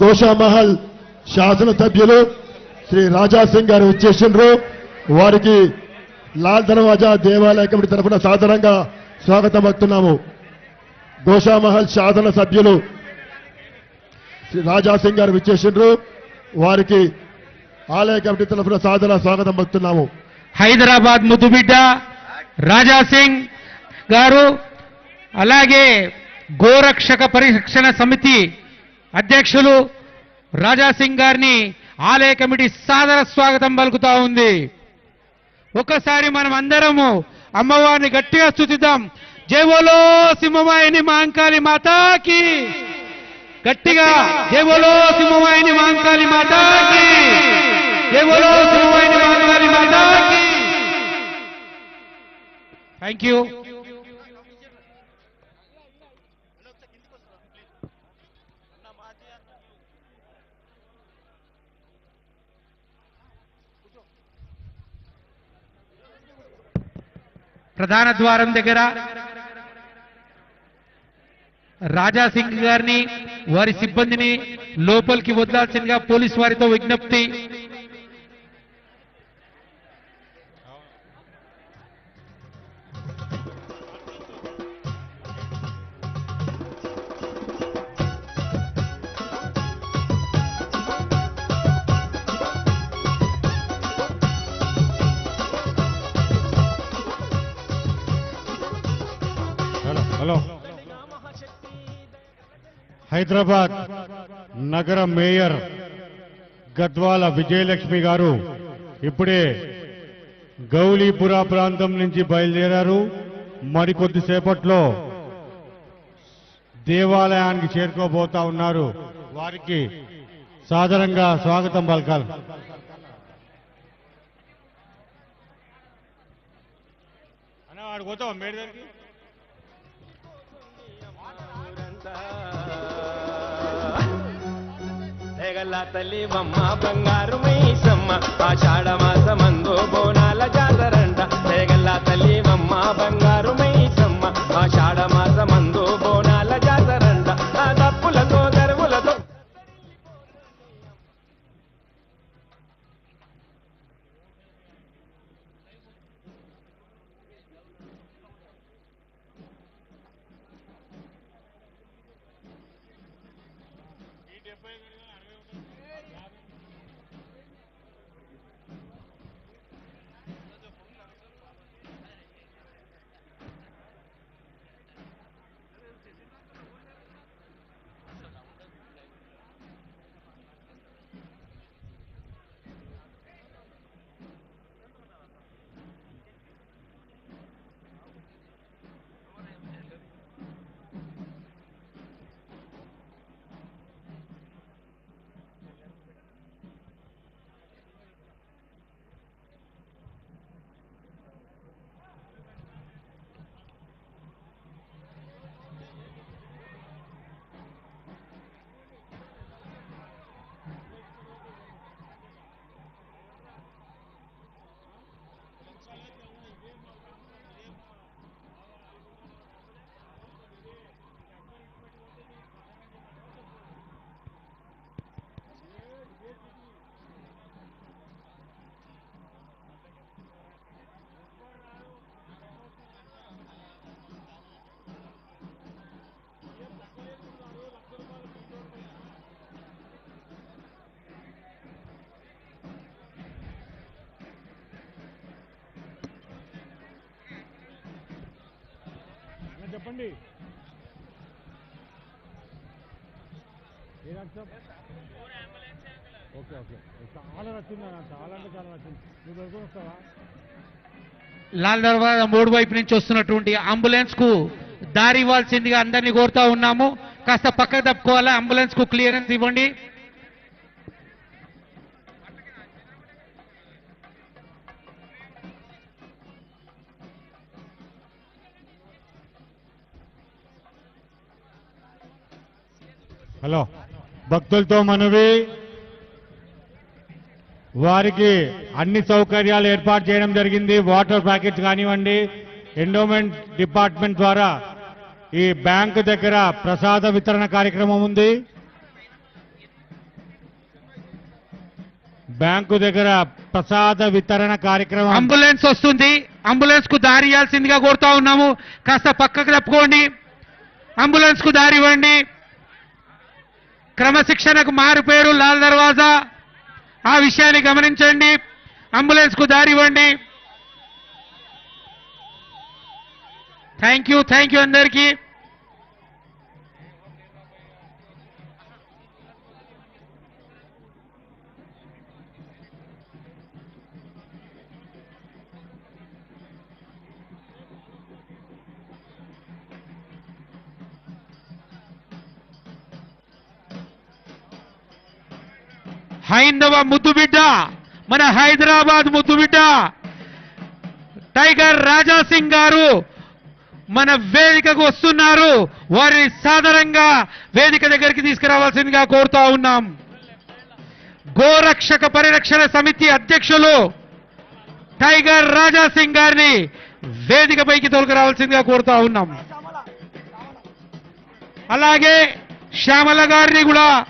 గోషామహల్ శాసనసభ్యులు శ్రీ రాజా సింగ్ గారు వచ్చేసిండ్రు వారికి లాల్ దర్వాజా దేవాలయ కమిటీ తరఫున సాధారణంగా స్వాగతం వస్తున్నాము గోషామహల్ శాసన సభ్యులు శ్రీ రాజా సింగ్ గారు విచ్చేసిండ్రు వారికి ఆలయ కమిటీ తరఫున సాధారణ స్వాగతం పలుకుతున్నాము హైదరాబాద్ ముద్దుబిడ్డ రాజా సింగ్ గారు అలాగే గోరక్షక పరిరక్షణ సమితి అధ్యక్షులు రాజాసింగ్ గారిని ఆలయ కమిటీ సాదర స్వాగతం పలుకుతా ఉంది. ఒకసారి మనం అందరము అమ్మవారిని గట్టిగా స్థుతిద్దాం. జయబోలో సింహమాయని మాంకాళి మాతాకి. గట్టిగా జయబోలో సింహమాయని మాంకాళి మాతాకి. జయబోలో సింహమాయని మాంకాళి మాతాకి. థ్యాంక్ యూ ప్రధాన ద్వారం దగ్గర రాజా సింగ్ గారిని వారి సిబ్బందిని లోపలికి వదలాల్సిందిగా పోలీసు వారితో విజ్ఞప్తి. హైదరాబాద్ నగర మేయర్ గద్వాల విజయలక్ష్మి గారు ఇప్పుడే గౌలీపుర ప్రాంతం నుంచి బయలుదేరారు. మరికొద్దిసేపట్లో దేవాలయానికి చేరుకోబోతా ఉన్నారు. వారికి సాధారణంగా స్వాగతం పలకాలి. అన్న వాడికి పోతావా మేడ గల తెగల తల్లి బొమ్మ బంగారు మైసమ్మ ఆషాఢ మాసమందు బోనాల చెప్పండి. ఏ డాక్టర్ ఓకే ఓకే. చాలా నచ్చింది అన్న చాలా అంటే చాలా నచ్చింది. నువ్వు దొరుకుని వస్తావా? లాల్ దర్వాజా మూడు వైపు నుంచి వస్తున్నటువంటి అంబులెన్స్కు దారి ఇవ్వాల్సిందిగా అందరినీ కోరుతా ఉన్నాము. కాస్త పక్కకు తప్పుకోవాలా? అంబులెన్స్కు క్లియరెన్స్ ఇవ్వండి. హలో. భక్తులతో మనవి. వారికి అన్ని సౌకర్యాలు ఏర్పాటు చేయడం జరిగింది. వాటర్ ప్యాకెట్స్ కానివ్వండి ఎండోమెంట్ డిపార్ట్మెంట్ ద్వారా ఈ బ్యాంకు దగ్గర ప్రసాద వితరణ కార్యక్రమం ఉంది. బ్యాంకు దగ్గర ప్రసాద వితరణ కార్యక్రమం. అంబులెన్స్ వస్తుంది. అంబులెన్స్కు దారి ఇవ్వాల్సిందిగా కోరుతా ఉన్నాము. కాస్త పక్కకు తప్పుకోండి. అంబులెన్స్కు దారి ఇవ్వండి. క్రమశిక్షణకు మారు పేరు లాల్ దర్వాజా. ఆ విషయాన్ని గమనించండి. అంబులెన్స్కు దారి ఇవ్వండి. థ్యాంక్ యూ థ్యాంక్ యూ అందరికీ. హైందవ ముద్దుబిడ్డ మన హైదరాబాద్ ముద్దుబిడ్డ టైగర్ రాజా సింగ్ గారు మన వేదికకు వస్తున్నారు. వారిని సాధారణంగా వేదిక దగ్గరికి తీసుకురావాల్సిందిగా కోరుతా ఉన్నాం. గోరక్షక పరిరక్షణ సమితి అధ్యక్షులు టైగర్ రాజా సింగ్ గారిని వేదికపైకి తొలగరావాల్సిందిగా కోరుతా ఉన్నాం. అలాగే శ్యామల గారిని కూడా